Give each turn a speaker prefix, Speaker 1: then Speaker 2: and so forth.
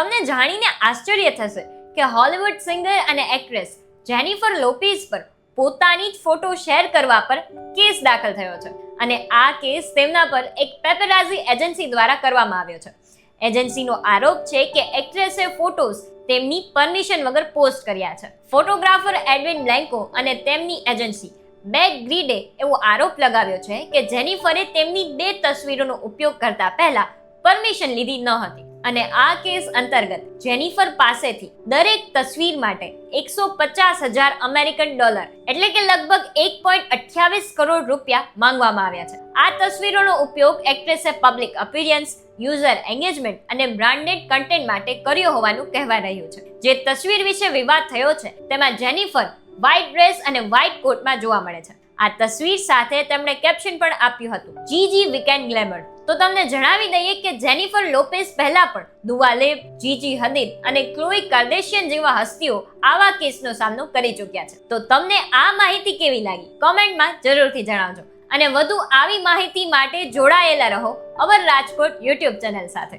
Speaker 1: તમને જાણીને આશ્ચર્ય થશે કે હોલિવૂડ સિંગર અને એક્ટ્રેસ જેનિફર લોપીઝ પર પોતાની જ ફોટો શેર કરવા પર કેસ દાખલ થયો છે અને આ કેસ તેમના પર એક પેપરાઝી એજન્સી દ્વારા કરવામાં આવ્યો છે. એજન્સીનો આરોપ છે કે એક્ટ્રેસે ફોટોઝ તેમની પરમિશન વગર પોસ્ટ કર્યા છે. ફોટોગ્રાફર એડવિન બ્લેન્કો અને તેમની એજન્સી બેક ગ્રીડે એવો આરોપ લગાવ્યો છે કે જેનિફરે તેમની બે તસવીરોનો ઉપયોગ કરતા પહેલા પરમિશન લીધી ન હતી. અને આ કેસ અંતર્ગત જેનિફર પાસેથી દરેક તસવીર માટે એકસો પચાસ હજાર અમેરિકન ડોલર, એટલે કે લગભગ એક પોઈન્ટ અઠ્યાવીસ કરોડ રૂપિયા માંગવામાં આવ્યા છે. આ તસવીરોનો ઉપયોગ એક્ટ્રેસે પબ્લિક અપિરિયન્સ, યુઝર એન્ગેજમેન્ટ અને બ્રાન્ડેડ કન્ટેન્ટ માટે કર્યો હોવાનું કહેવાય રહ્યું છે. જે તસવીર વિશે વિવાદ થયો છે, તેમાં જેનિફર વ્હાઇટ ડ્રેસ અને વ્હાઇટ કોટમાં જોવા મળે છે. આ તસવીર સાથે તેમણે કેપ્શન પણ આપ્યું હતું. જીજી વીકેન્ડ ગ્લેમર તો તમને જણાવી દઈએ કે જેનિફર લોપેઝ પહેલા પણ દુવાલે જીજી હદીદ અને ક્લોઈ કાર્દેશિયન જેવા હસ્તીઓ આવા કેસનો સામનો કરી ચૂક્યા છે. તો તમને આ માહિતી કેવી લાગી? કોમેન્ટમાં જરૂરથી જણાવજો. અને વધુ આવી માહિતી માટે જોડાયેલા રહો અવર રાજકોટ યુટ્યુબ ચેનલ સાથે.